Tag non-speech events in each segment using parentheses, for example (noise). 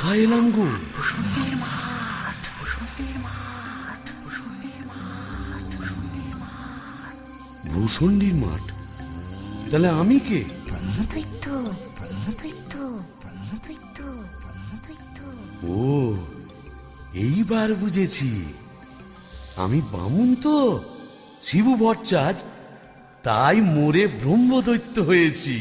কোথায় এলাম গো ভূষণ্ডির মাঠ। তাহলে আমি কে? ব্রহ্মদৈত্য ব্রহ্মদৈত্য ব্রহ্মদৈত্য ব্রহ্মদৈত্য ও, এইবার বুঝেছি। আমি বামুন তো? শিবু ভট্টাচ তাই মোরে ব্রহ্মদৈত্য হয়েছি।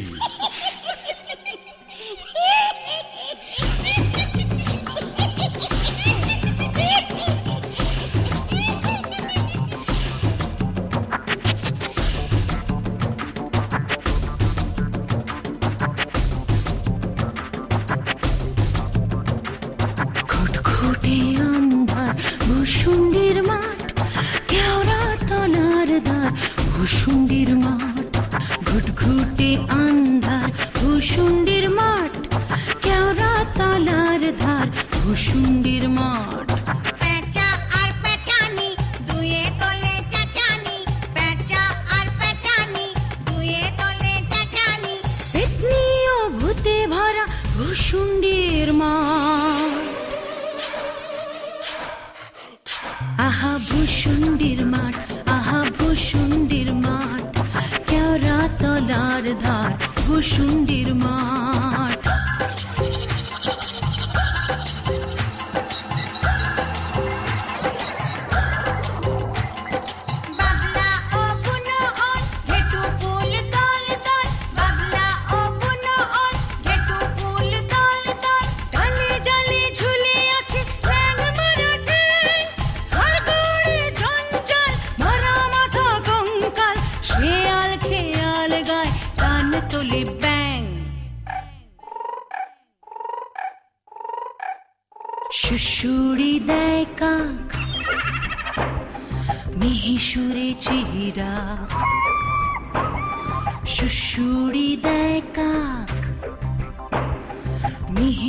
তলার ধার ভুসুন্ডির মাঠ।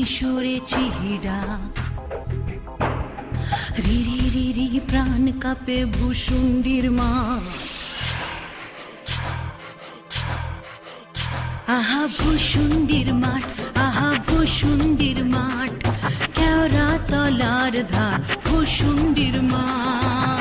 মিহিসুরে চিহিরা। রিরি রিরি প্রাণ কাপে ভূসুন্ডির মা। আহা ভূসুন্ডির মাঠ, আহা ভূসুন্ডির মাঠ, কেওড়া তলার ধার ভূসুন্ডির মাঠ।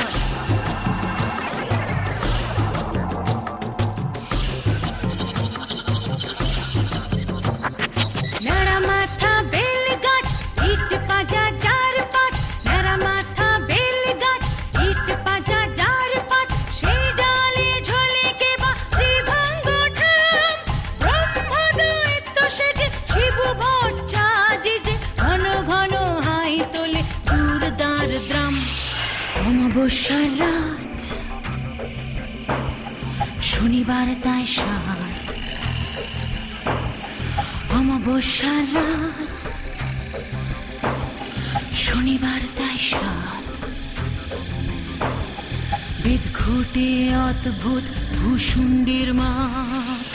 রাত। শনিবার তাই সাত। অমাবস্যার রাত। শনিবার তাই সাত। বিদঘুটে অদ্ভুত ভূসুন্ডির মাঠ।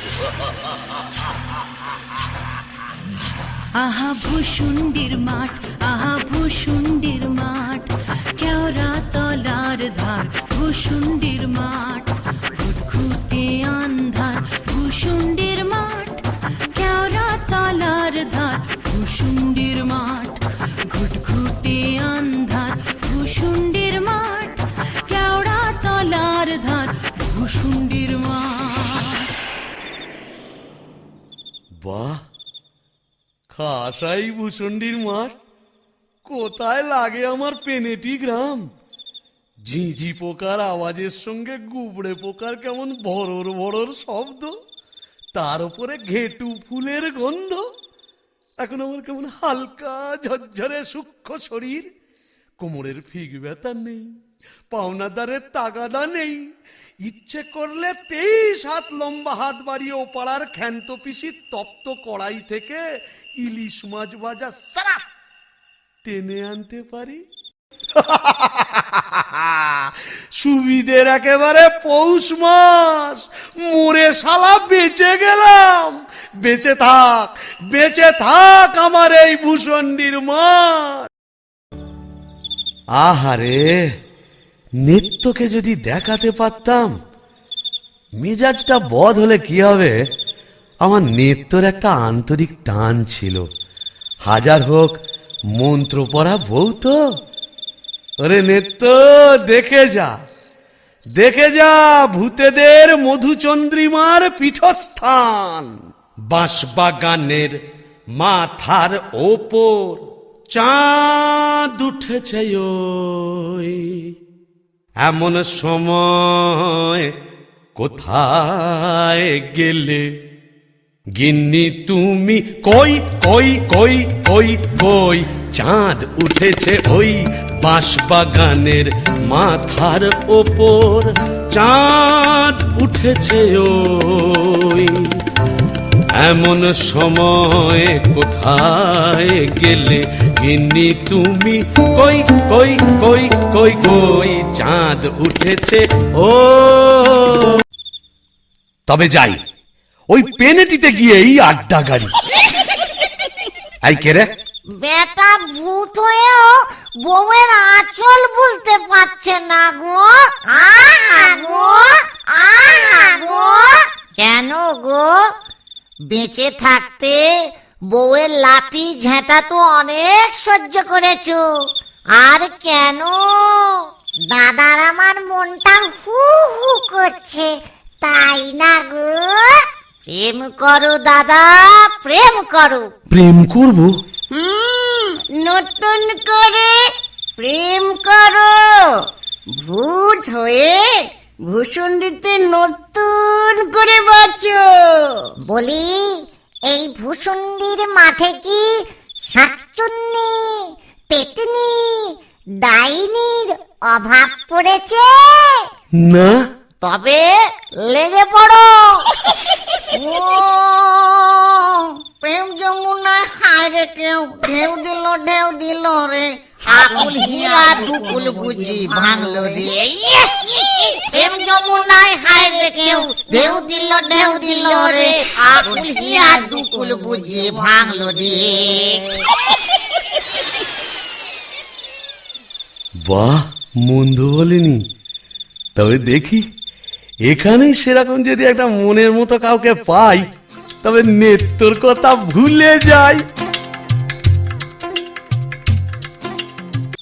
আহা ভূসুন্ডির মাঠ, আহা ভূসুন্ডির মাঠ। কেওড়া তলার ধার মাঠ ঘুটঘুটে আন্ধার মাঠ। তলার ধার ভূসুন্ডির মাঠ, ঘুটঘুটে আন্ধার মাঠ। তলার ধার মাঠ। বাহ, খাসাই ভূষণ্ডির মাঠ। কোথায় লাগে আমার পেনেটি গ্রাম? ঝিঝি পোকার আওয়াজের সঙ্গে গুবড়ে পোকার কেমন ভরর ভরর শব্দ? তার উপরে ঘেটু ফুলের গন্ধ? এখন আমার কেমন হালকা ঝরঝরে সূক্ষ্ম শরীর? কোমরের ফিগ ব্যথা নেই, পাওনাদারের তাগাদা নেই। ইচ্ছে করলে তেইশ হাত লম্বা হাত বাড়িয়ে ওপাড়ার ক্ষান্ত পিসির তপ্ত কড়াই থেকে ইলিশ মাছ ভাজা সারা টেনে আনতে পারি? (laughs) সুবিধের একেবারে পৌষ মাস। মোরে শালা বেঁচে গেলাম। বেঁচে থাক বেঁচে থাক আমার এই ভূষণ্ডির মাস আহারে, নিত্যকে যদি দেখাতে পারতাম, মেজাজটা বধ হলে কি হবে? আমার নিত্যর একটা আন্তরিক টান ছিল। হাজার হোক মন্ত্র পড়া বউ তো? ওরে নিত্য, দেখে যা। দেখে যা ভূতেদের মধুচন্দ্রিমার পীঠস্থান। বাঁশবাগানের মাথার ওপর চাঁদ উঠেছে এমন সময় কোথায় গেলে গিন্নি, তুমি কই কই কই কই কই? চাঁদ উঠেছে ওই বাঁশবাগানের মাথার ওপর। চাঁদ উঠেছে ওই এমন সময় কোথায় গেলে? গিন্নি, তুমি কই কই কই কই কই? চাঁদ উঠেছে ও। তবে যাই। ওই পেনেটিতে গিয়েই আড্ডা গাড়ি। আই কে রে? বেটা ভূত হয়েও বউয়ের আঁচল বলতে পারছে না গো। আহা গো আহা গো। কেন গো? বেঁচে থাকতে বউয়ের লাঠি ঝেঁটা তো অনেক সহ্য করেছ। আর কেন? দাদার আমার মনটা হু হু করছে তাই না গো? প্রেম করো দাদা প্রেম করো। প্রেম করব? হুম, নতুন করে প্রেম করো। ভূত হয়ে ভূষণ্ডিতে নতুন করে বাঁচো বলি এই ভূষণ্ডির মাঠে কি শাকচুন্নি পেতনি ডাইনির অভাব পড়েছে? না। তবে লেগে পড়ো। প্রেম যমুনায় হায় রে কেউ ঢেউ দিল ঢেউ দিল রে আকুল হীরা দুকুল বুঝি ভাঙলো রে প্রেম যমুনায় হায় রে কেউ ঢেউ দিল ঢেউ দিল রে আকুল হীরা দুকুল বুঝি ভাঙলো রে বাহ, মন্দ বলেনি। তবে দেখি। এখানেই সেরকম যদি একটা মনের মতো কাউকে পাই, তবে নেত্তর কথা ভুলে যাই।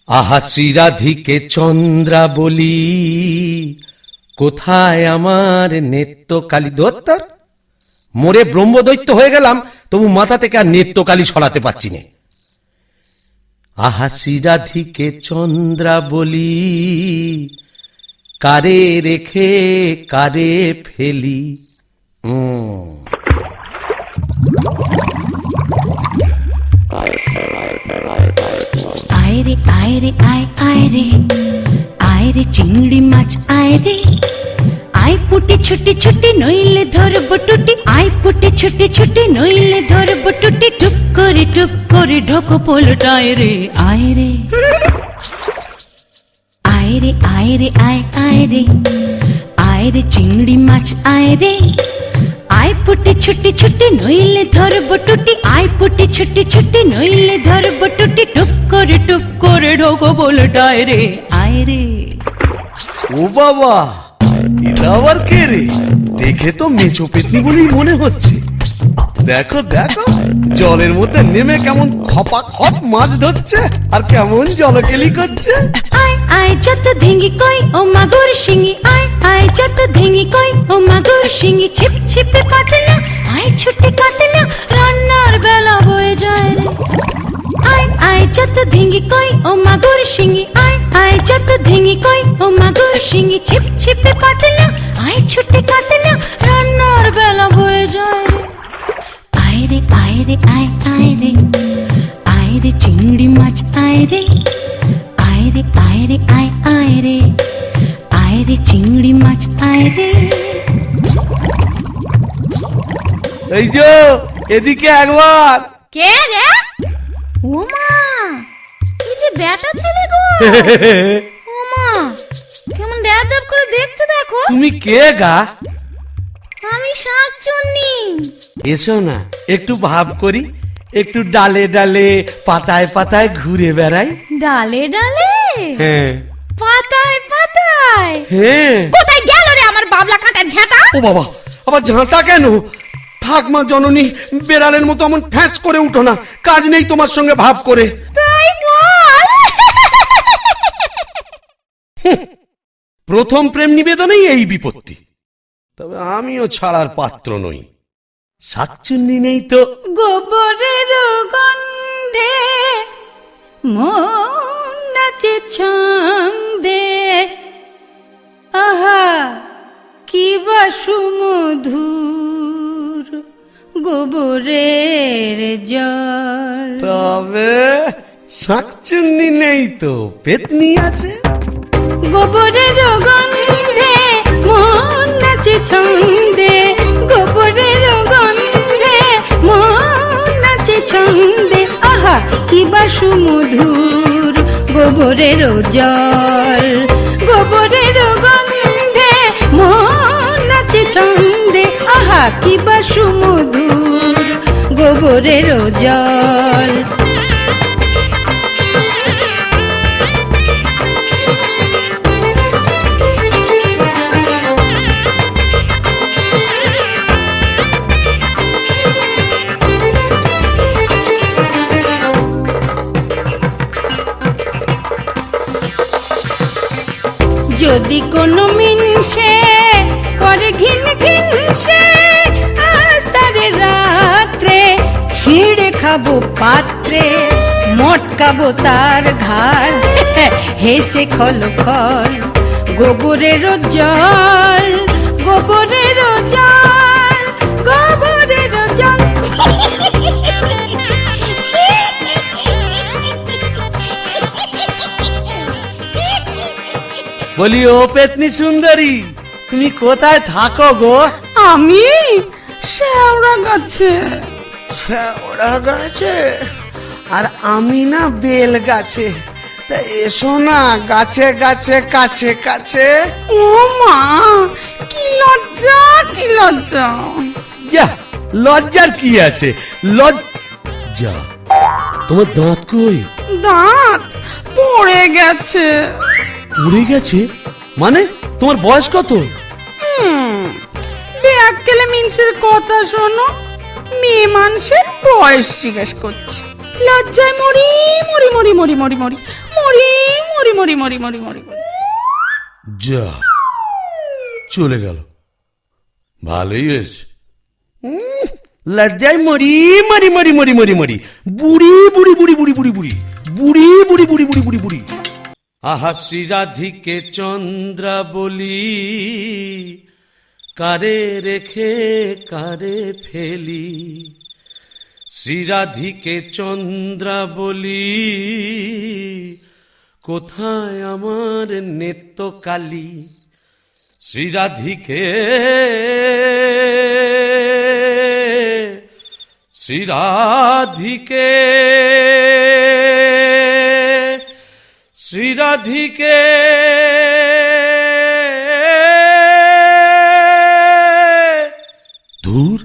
আহা শ্রীরাধিকে চন্দ্রা বলি, কোথায় আমার নেত্য কালী দত্তর? মোরে ব্রহ্মদৈত্য হয়ে গেলাম, তবু মাথা থেকে আর নেত্যকালী সরাতে পারছি না। আহা শ্রীরাধিকে চন্দ্রা বলি কারে রেখে কারে ফেলি। উম, আয় রে আয় রে আয় আয় রে। আয় রে চিংড়ি মাছ আয় রে। আয় পুটি ছুটি ছুটি নইলে ধরব টুটি। আয় পুটি ছুটি ছুটি নইলে ধরব টুটি। টুক করে টুক করে ঢোকো পোলটায় রে। আয় রে। আয় রে আয় রে আয় আয় রে আয় রে চিংড়ি মাছ আয় রে আয় পুটি ছুটি ছুটি নইলে ধরব টুটি আয় পুটি ছুটি ছুটি নইলে ধরব টুটি টুক করে টুক করে ঢোকো পোলটায় রে আয় রে ও বাবা এটা আবার কে রে? দেখে তো মেচো পেতনি বলেই মনে হচ্ছে। দেখো দেখো, জলের মধ্যে নেমে কেমন খপা খপ মাছ ধরছে আর কেমন জলকেলি করছে। আয় আয়, যত কই, ও মাগুর আয় আয়, যত কই, ও মাগুর ছিপ, ছিপে, পাতলা, আয় কাতলা, রান্নার বেলা হয়ে যায় রে। আয় আয়, যত ধিঙ্গি কই, ও মাগুর শিঙি। আয় আয়, যত ধিঙ্গি কই, ও মাগুর শিঙি। ছিপ, ছিপে, পাতলা এই যে এদিকে একবার। কে রে? উমা বেটা ছেলে গো। (laughs) ওমা কেমন ড্যাব ড্যাব করে দেখছে দেখো। তুমি কে গা? আমি শাকচুন্নি। এসো না একটু ভাব করি একটু ডালে ডালে পাতায় পাতায় ঘুরে বেড়াই। ডালে ডালে? হ্যাঁ। পাতায় পাতায়? হ্যাঁ। কোথায় গেল রে আমার বাবলা কাটা ঝাঁটা? ও বাবা আবার ঝাঁটা কেন? থাক মা জননী বেড়ালের মতো এমন ফ্যাঁচ করে উঠো না। কাজ নেই তোমার সঙ্গে ভাব করে। তাই বল। প্রথম প্রেম নিবেদনেই এই বিপত্তি। তবে আমিও ছাড়ার পাত্র নই। শাকচুন্নি নেই তো। গোবরের গন্ধে মন নাচে ছন্দে। আহা কি বা সুমধুর গোবরের জল। তবে শাকচুন্নি নেই তো পেতনি আছে। গোবরের গন্ধে মন নাচে ছন্দে। গোবরের গন্ধে মন নাচে ছন্দে। আহা কি বা সুমধুর গোবরের জল। গোবরের পাখি বা সুমধুর গোবরের জল। যদি খাব পাত্রে মটকাবো তার ঘাড়। হেসে খল খল গোবরের জল গোবরের জল গোবরের জল বলি ও পেতনি সুন্দরী তুমি কোথায় থাকো গো? আমি? শেওড়া গাছে। ওরা গাছে। আর আমি না বেল গাছে। তা এসো না গাছে গাছে কাছে কাছে। ও মা কি লজ্জা কি লজ্জা। যা লজ্জার কি আছে? লজ্জা তোমার দাঁত কই? দাঁত পড়ে গেছে। উড়ে গেছে? মানে তোমার বয়স কত? হুম ব্যাককেলে মিনসের কথা শোনো। মেয়ে মানুষের বয়স জিজ্ঞেস করছে লজ্জায় মরি মরি মরি মরি মরি মরি মরি মরি মরি মরি মরি মরি মরি যা চলে গেল ভালোই হয়েছে লজ্জায় মরি মরি মরি মরি মরি মরি বুড়ি বুড়ি বুড়ি বুড়ি বুড়ি বুড়ি বুড়ি বুড়ি বুড়ি বুড়ি বুড়ি বুড়ি আহা শ্রী রাধিকে চন্দ্রা বলি কারে রেখে কারে ফেলি? শ্রীরাধিকে চন্দ্রা বলি কোথায় আমার নেত্যকালী শ্রীরাধিকে শ্রীরাধিকে শ্রীরাধিকে ধুর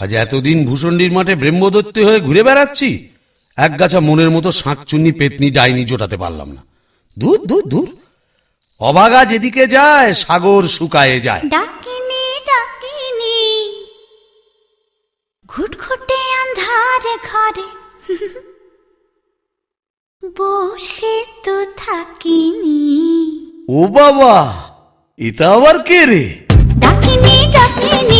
আজ এতদিন ভূষণ্ডির মাঠে ব্রহ্মদত্তি হয়ে ঘুরে বেড়াচ্ছি। এক গাছা মনের মতো শাঁকচুন্নি পেতনি ডাইনি জোটাতে পারলাম না। দূর দূর দূর। অবাগা যেদিকে যায় সাগর শুকায়ে যায়। ডাকিনি ডাকিনি। ঘুটঘুটে আন্ধারে ঘরে। বসে তো থাকিনি। ও বাবা এটা আবার কে রে? ডাকিনি ডাকিনি।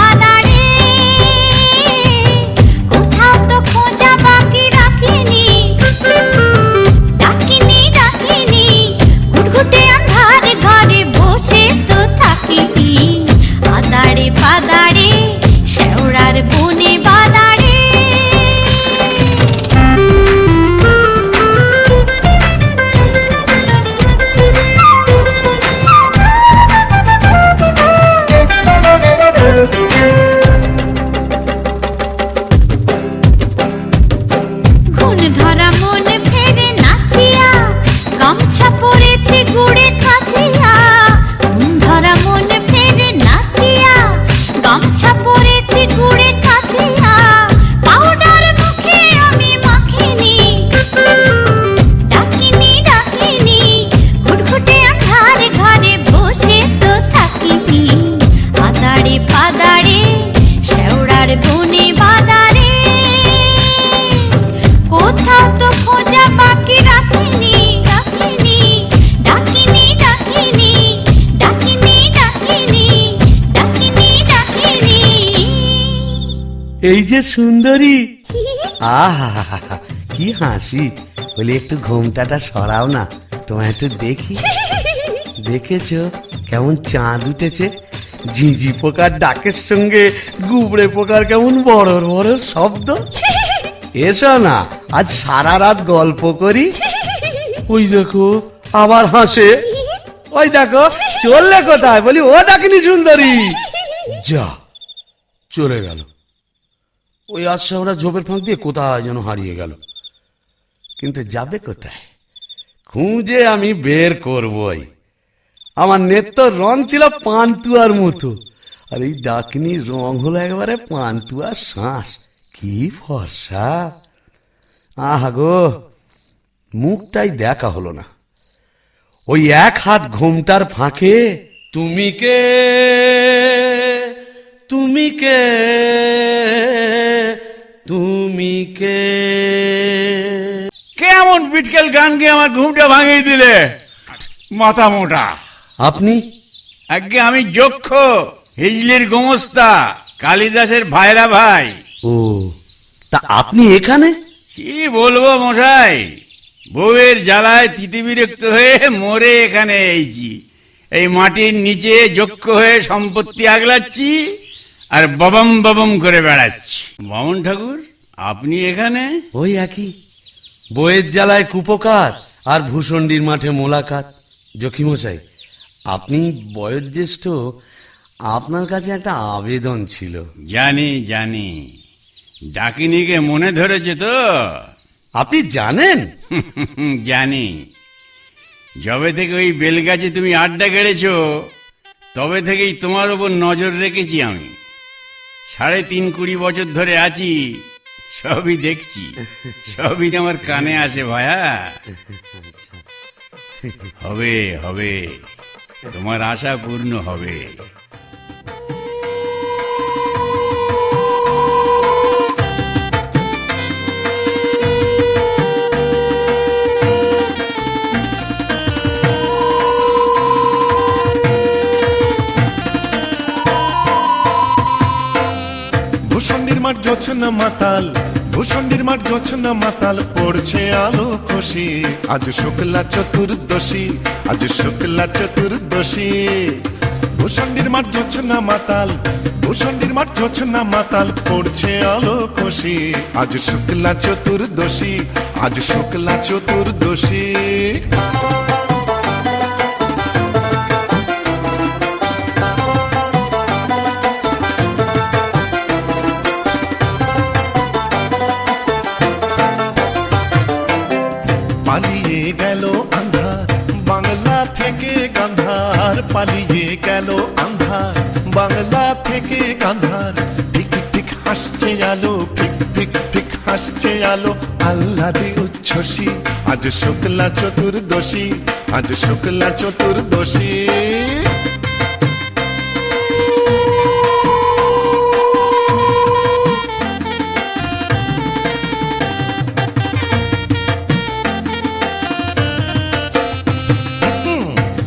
সুন্দরী। আহা কি হাসি। বলি, একটু ঘোমটাটা সরাও না, তোমায় একটু দেখি। দেখেছ? কেমন চাঁদ উঠেছে। ঝিঝি পোকার ডাকের সঙ্গে গুবড়ে পোকার কেমন বড় বড় শব্দ। এসো না, আজ সারা রাত গল্প করি। ওই দেখো, আবার হাসে। ওই দেখো, চললে কোথায়? বলি, ও দেখিনি সুন্দরী। যা, চলে গেল। ওই ওরা ঝোপের ফাঁক দিয়ে কোথায় যেন হারিয়ে গেল। কিন্তু যাবে কোথায়? খুঁজে আমি বের করবই। আমার নেত্য রং ছিল পান্তুয়ার মতো। আর এই ডাকিনীর রং হলো একেবারে পান্তুয়ার শ্বাস কি ফর্সা। আহা গো, মুখটাই দেখা হলো না। ওই এক হাত ঘোমটার ফাঁকে তুমি কে? তুমি কে? তুমি কে? কেমন বিটকেল গান গিয়ে আমার ঘুমটা ভাঙিয়ে দিলে? মাথা মোটা। আপনি? আগে আমি যক্ষ হিজলির গোমস্তা কালিদাসের ভাইরা ভাই। ও তা আপনি এখানে? কি বলব মশাই? বউয়ের জ্বালায় তিতি বিরক্ত হয়ে মরে এখানে এইছি এই মাটির নিচে যক্ষ হয়ে সম্পত্তি আগলাচ্ছি। আর ববম ববম করে বেড়াচ্ছি। বামন ঠাকুর আপনি এখানে? ওই একই। বইয়ের জ্বালায় কুপকাত আর ভূষণ্ডির মাঠে মোলাকাত। জখিমশাই আপনি বয়োজ্যেষ্ঠ আপনার কাছে একটা আবেদন ছিল। জানি জানি। ডাকিনিকে মনে ধরেছে তো? আপনি জানেন? (laughs) জানি। যবে থেকে ওই বেলগাছে তুমি আড্ডা গেড়েছ তবে থেকেই তোমার ওপর নজর রেখেছি আমি। সাড়ে তিন কুড়ি বছর ধরে আছি। সবই দেখছি। সবই আমার কানে আসে ভায়া। হবে হবে। তোমার আশা পূর্ণ হবে। জোছনা মাতাল ভূষণ্ডির মাঠ জোছনা মাতাল, পড়ছে আলো খুশি। আজ শুক্লা চতুর্দশী, আজ শুক্লা চতুর্দশী। ভূষণ্ডির মাঠ জোছনা মাতাল ভূষণ্ডির মাঠ জোছনা মাতাল, পড়ছে আলো খুশি। আজ শুক্লা চতুর্দশী, আজ শুক্লা চতুর্দশী। আলো আল্লাদি উচ্ছ্বসী। আজ শুক্লা চতুর্দশী, আজ শুক্লা চতুর্দশী।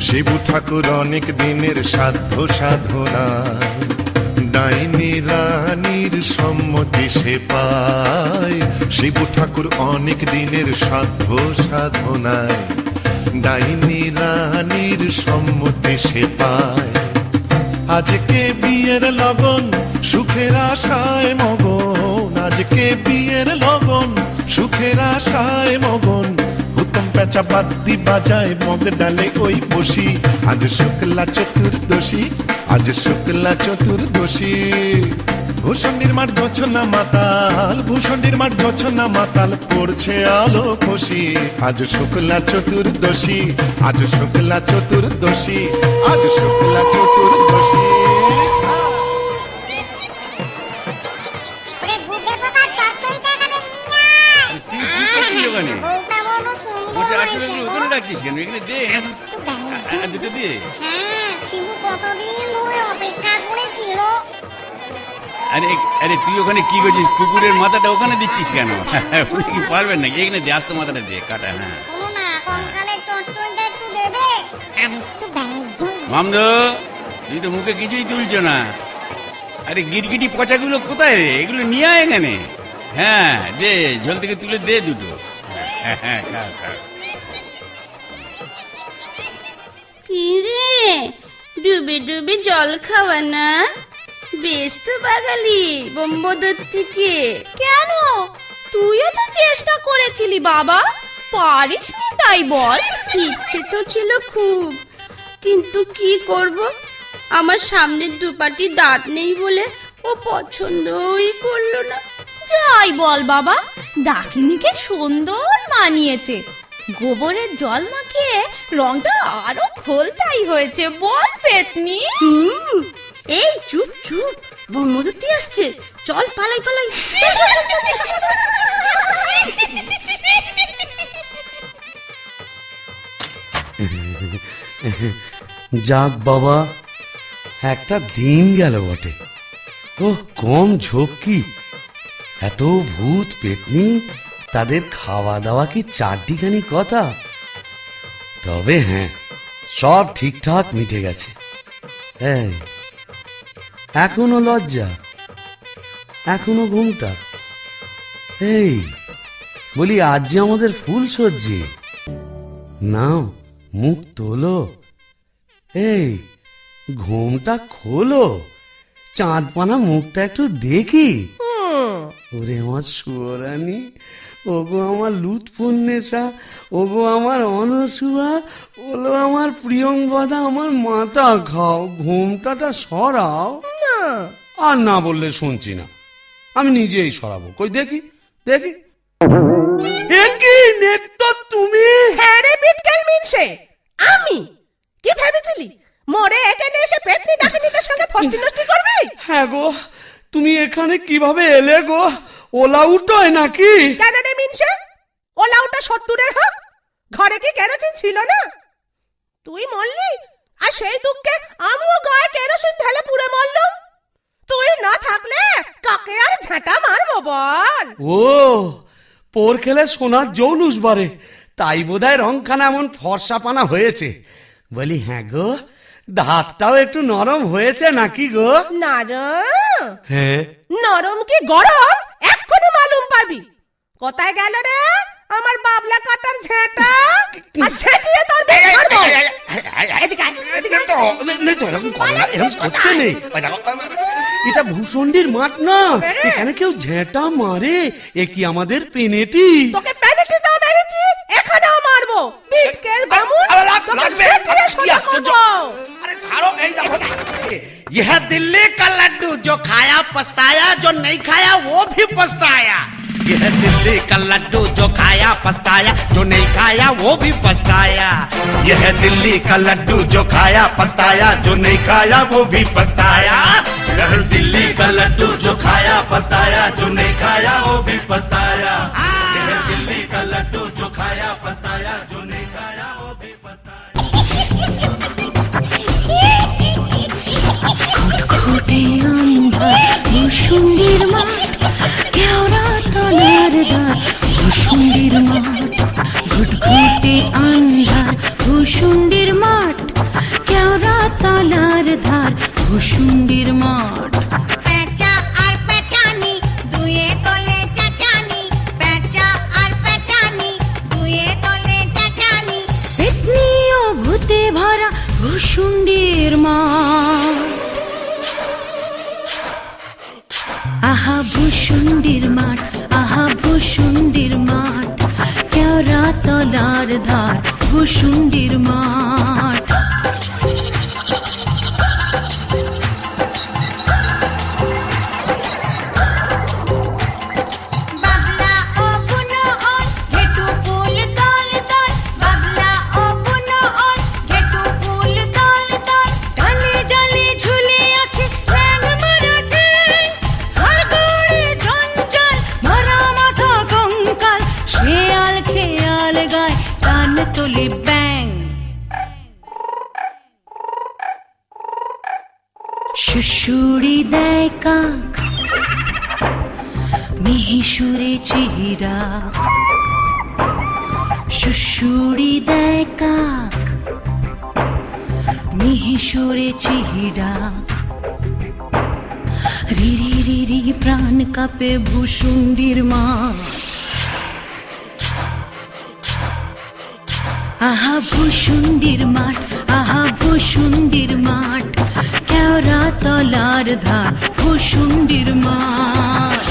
শিবু ঠাকুর অনেক দিনের সাধ্য সাধনা। ডাইনি রানীর সম্মতি সে পায়। শিবু ঠাকুর অনেক দিনের সাধ্য সাধনায়, ডাইনি রানীর সম্মতি সে পায়। আজকে বিয়ের লগন, সুখের আশায় মগন। আজকে বিয়ের লগন, সুখের আশায় মগন। পেঁচা বাদ্দি বাজায় মগ ডালে ওই বসি। আজ শুক্লা চতুর্দশী, আজ শুক্লা চতুর্দশী। ভূষণ্ডির মাঠ গছনা মাতাল ভূষণ্ডির মাঠ গছনা মাতাল পড়ছে আলো খুশি আজ শুক্লা চতুর্দশী, আজ শুক্লা চতুর্দশী, আজ শুক্লা চতুর্দশী। কেন এখানে দে একটু দাঁড়িয়ে আ- আ- দুটো দে হ্যাঁ শিবু কতদিন ধরে অপেক্ষা করেছিল। আরে আরে তুই ওখানে কি করছিস? কুকুরের মাথাটা ওখানে দিচ্ছিস কেন? উনি কি পারবেন নাকি? এখানে দে আস্তে মাথাটা দে কাটা হ্যাঁ। মামদ তুই তো মুখে কিছুই তুলছো না। আরে গিরগিটি পচাগুলো কোথায় রে? এগুলো নিয়ে আয় এখানে। হ্যাঁ দে জল থেকে তুলে দে দুটো। হ্যাঁ হ্যাঁ খা খা। কি রে ডুবে ডুবে জল খাওয়া না। বেশ তো বাগালি বোম্বদর থেকে কেন? তুইও তো চেষ্টা করেছিলি বাবা। পারিস নি তাই বল। ইচ্ছে তো ছিল খুব। কিন্তু কি করব? আমার সামনে দুপাটি দাঁত নেই বলে ও পছন্দই করল না। যাই বল বাবা ডাকিনিকে সুন্দর মানিয়েছে। গোবরের জল মাখিয়ে রংটা আরও খোলতাই হয়েছে বল পেতনি। এই চুপ চুপ ব্রহ্মদত্তি আসছে। চল পালাই পালাই। যাক বাবা একটা দিন গেল বটে। ও কম ঝোঁক কি? এত ভূত পেতনি? তাদের খাওয়া দাওয়া কি চারটিখানি কথা? তবে হ্যাঁ সব ঠিকঠাক মিটে গেছে। হ্যাঁ এখনও লজ্জা? এখনও ঘুমটা? এই, বলি, আজ যে আমাদের ফুল সজ্জি। নাও, মুখ তোলো। এই, ঘুমটা খোলো। চাঁদপানা মুখটা একটু দেখি। ওরে আমার সুয়ারানি ওগো আমার লুৎফুন্নেশা ওগো আমার অনসুয়া ওলো আমার প্রিয়ঙ্গদা আমার মাথা খাও ঘুমটাটা সরাও। আর না বললে শুনছি না। আমি নিজেই সরাবো। কই দেখি দেখি। এ কি নেত্য তুমি? হ্যাঁ রে বিটকেল মিনসে আমি? কি ভেবেছিলি? মরে এখানে এসে পেতনি ডাকিনীদের সঙ্গে ফষ্টি নষ্টি করবি? হ্যাঁ গো তুমি এখানে কীভাবে এলে গো? ওলা উঠোয় নাকি? কেন রে মিনসে? ওলা ওটা সত্তরের হোক? ঘরে কি কেরোসিন ছিল না? তুই মরলি? আর সেই দুঃখে আমিও গায়ে কেরোসিন ঢেলে পুড়ে মরলাম? তুই না থাকলে কাকে আর ঝাঁটা মারবো বল? ও পোর খেলে সোনার জৌলুস বারে তাই বোধহয় রংখানা এমন ফর্সা পানা হয়েছে। বলি হ্যাঁ গো দাঁতটাও একটু নরম হয়েছে নাকি গো? নরম? হ্যাঁ। নরম কি গরম? এক্ষুনি মালুম পাবি। কোথায় গেল রে? আমার বাবলা কাটার ঝেঁটা আর ঝেঁটিয়ে তোর বেশ ছাড়বো। এরকম করো না, এরকম করতে নেই ওই দেখো, এটা ভূষণ্ডির মাঠ না এখানে কেউ ঝেঁটা মারে এ কি আমাদের পেনেটি তোকে প্যানেটে দাও মেরেছি এখানেও মারবো বিটকেল বামুন তোকে ঝেঁটিয়ে সোজা করবো। यह दिल्ली का लड्डू जो खाया पछताया जो नहीं खाया वो भी पछताया यह दिल्ली का लड्डू जो खाया, पछताया, जो नहीं खाया, वो भी पछताया। यह दिल्ली का लड्डू जो खाया, पछताया, जो नहीं खाया, वो भी पछताया। यह दिल्ली का लड्डू जो खाया, पछताया, जो नहीं खाया, वो भी पछताया। यह दिल्ली का लड्डू जो खाया, पछताया, जो नहीं खाया, वो भी पछताया। কেওড়া তলার মাঠ ঘুটঘুটে আন্ধার ভূসুন্ডির মাঠ। কেওড়া তলার ধার ভূসুন্ডির মাঠ। পেঁচা আর পেঁচানি ভূসুন্ডির মাঠ আহা ভুসুন্ডির মাঠ কেউ তলার ধার ভুসুন্ডির মাঠ। চিহিরা শুশুড়ি দেয় কাক, মিহিসুরে চিহিরা। দেখেরি প্রাণ কাপে ভূষুণ্ডির মাঠ। আহা ভূষুণ্ডির মাঠ, আহা ভূষুণ্ডির মাঠ, কেওড়া তলার ধার ভূষুণ্ডির মাঠ।